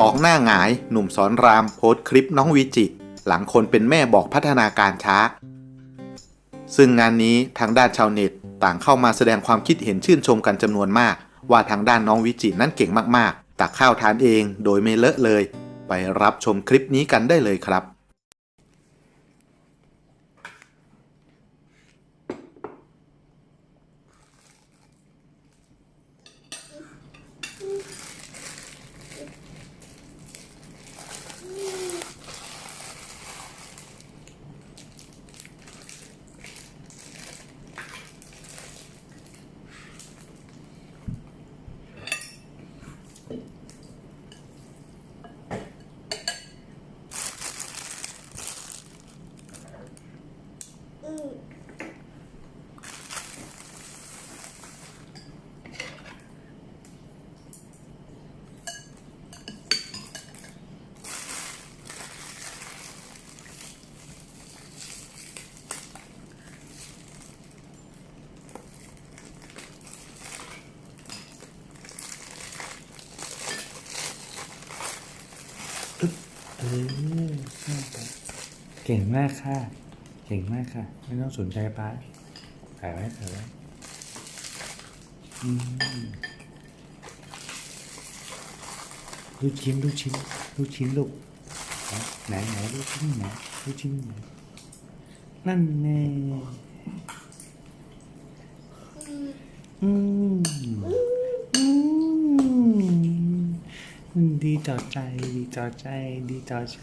ตอกหน้าหงายหนุ่มสอนรามโพสต์คลิปน้องวิจิ หลังคนเป็นแม่บอกพัฒนาการช้า ซึ่งงานนี้ทางด้านชาวเน็ตต่างเข้ามาแสดงความคิดเห็นชื่นชมกันจำนวนมาก ว่าทางด้านน้องวิจินั้นเก่งมากๆตักข้าวทานเองโดยไม่เลอะเลย ไปรับชมคลิปนี้กันได้เลยครับ เก่งมากค่ะ เก่งมากค่ะ ไม่ต้องสนใจป้าถ่ายไว้ถ่ายไว้ลูกชิ้นลูกชิ้นลูกชิ้นลูกไหนไหนลูกชิ้นไหนลูกชิ้นไหนนั่นแน่อืมอืมดีต่อใจ ดีต่อใจ ดีต่อใจ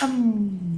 อืม